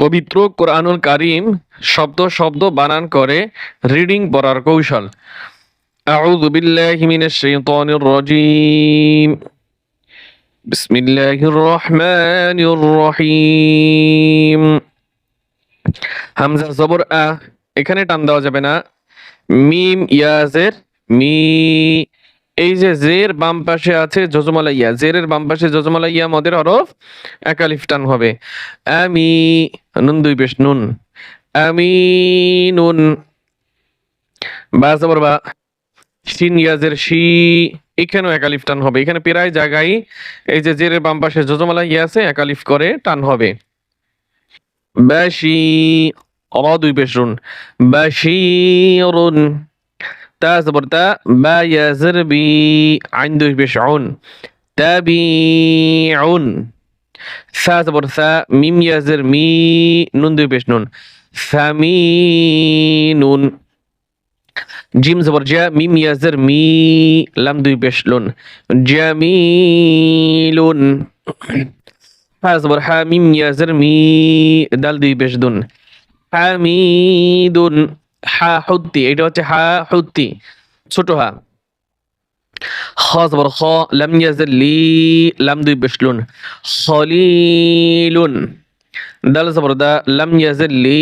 পবিত্র কোরআনুল কারিম শব্দ শব্দ বানান করে রিডিং পড়ার কৌশল أعوذ بالله من الشيطان الرجيم بسم الله الرحمن الرحيم হামজা জবর আ এখানে টান দেওয়া যাবে না মিম ইয়াজের মি এই যে জের বাম পাশে আছে জজমালা ইয়া জেরের বাম পাশে জজমালা ইয়া মদের হরফ একালিফ টান হবে। আমি নুন দুই পেশ নুন। আমি নুন বা জবর বা। শিন ইয়াজের শি, এখানেও একালিফ টান হবে। এখানে প্রায় জায়গায় এই যে জেরের বাম পাশে জজমালা ইয়া আছে একালিফ করে টান হবে। বাশি অ, দুই পেশ রুন বাশিরুন তা বা ইয়াজের বি আইন দুই পেশ উন তাবিউন সা জবর সা মিম ইয়াজের মি নুন দুই পেশ নুন সামিনুন জিম জবর জা মিম ইয়াজের মি লাম দুই পেশ লুন জামিলুন হা জবর হা মিম ইয়াজের মি দাল দুই পেশ দুন হামিদুন হা হুদ্দি, এটা হচ্ছে হা হুদ্দি, ছোট হা। খ জবর খ লাম ইয়াজের লি, লাম দুই পেশ লুন খলিলুন। দাল জবর দা, লাম ইয়াজের লি,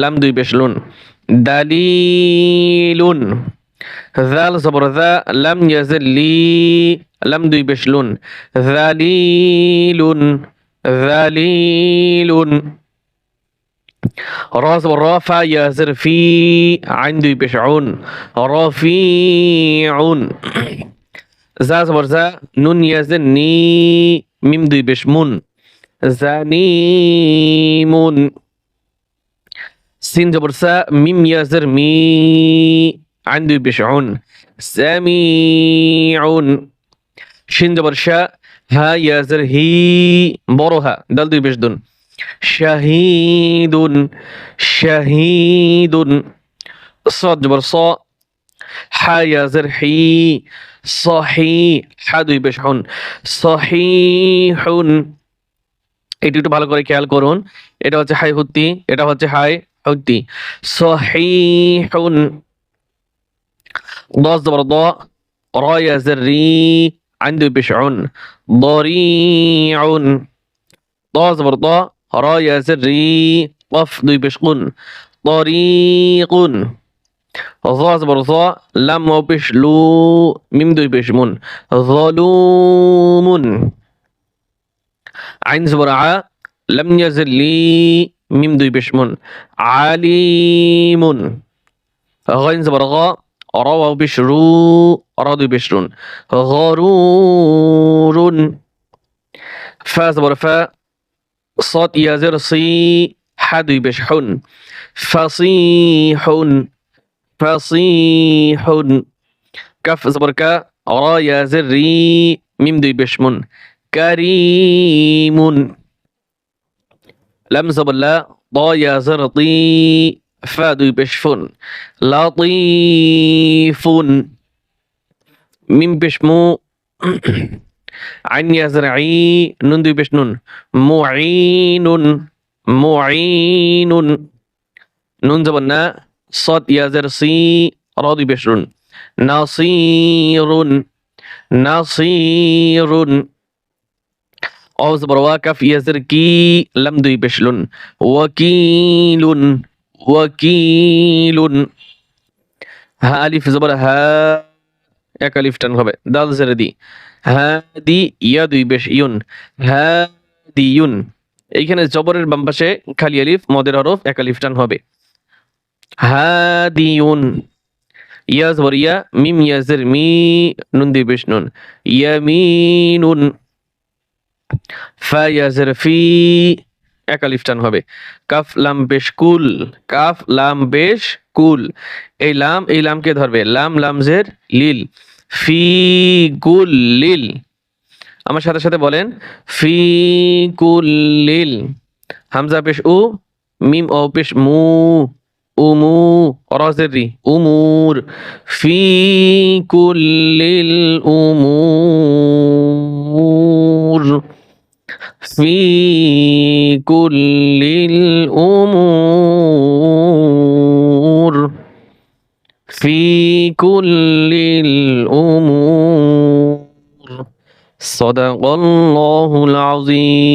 লাম দুই পেশ লুন দালিলুন। জাল জবর দা, লাম ইয়াজের লি, লাম দুই পেশ লুন জালিলুন رفع يزر في عندي بشعون رفيعون زا زبر زا نون يزني ميم دي بشمون زانيمون سين زبر سا ميم يزر مي عندي بشعون سميعون شين زبر شا ها يزر هي بروها دل دي بشدون শাহিদুন শাহিদুন। সদ জবর স। হায়াজের হি সহি। হা দুই বেশ হন সহিহুন। এটি একটু ভালো করে খেয়াল করুন। এটা হচ্ছে হাই হুত্তি এটা হচ্ছে হাই হুত্তি সহিহুন। দশ জবর দ। রয়াজের রি আইন দুই বেশ হন দরিউন। দশ জবর দ। رايا زري وافضي بشقن طريق ظا زبر ظا لم وبشلو ميم دوي بشمون ظلوم عين زبر ع لم يزل لي ميم دوي بشمون عليم غين زبر غا روى بشرو رادو بشرون غرور فاز برفاء صاد يا زر صي حد يبشحن فصيح فصيح. كف زبركة را يا زر ري ميم دي بش كريم. لم زبلا ضا يا زر طي فاد يبشفن لطيف. ميم بشمو. عين يزرعي نون দুই পেশ নুন মুঈনুন মুঈনুন নুন জবর না صاد يزر سي را দুই পেশ রুন নাসিরুন নাসিরুন অ জবর ওয়া কাফ ইয়াজের কি লাম দুই পেশ লুন ওয়াকিলুন এক আলিফ টান হবে দাল জেরে দি হাদি ইয়া দুই বেশ ইউন। হাদিয়ুন এইখানে জবরের বাম পাশে খালি আলিফ, মদের হরফ এক আলিফ টান হবে হাদিয়ুন ইয়া জবর ইয়া, মিম ইয়াজের মি নুন দুই বেশ নুন। ইয়ামিনুন ফা ইয়াজের ফি। এক আলিফ টান হবে। কাফ লাম বেশ কুল। কাফ লাম বেশ কুল। এই লাম, এই লামকে ধরবে। লাম, লামজের লিল। ফি কুল লিল। আমার সাথে সাথে বলেন, ফি কুল লিল। হামজা পেশ উ, মিম ও পেশ মু উমু রজের উমুর ফি কুল্লিল উমুর ফি কুল্লিল উমুর في كل الأمور. صدق الله العظيم.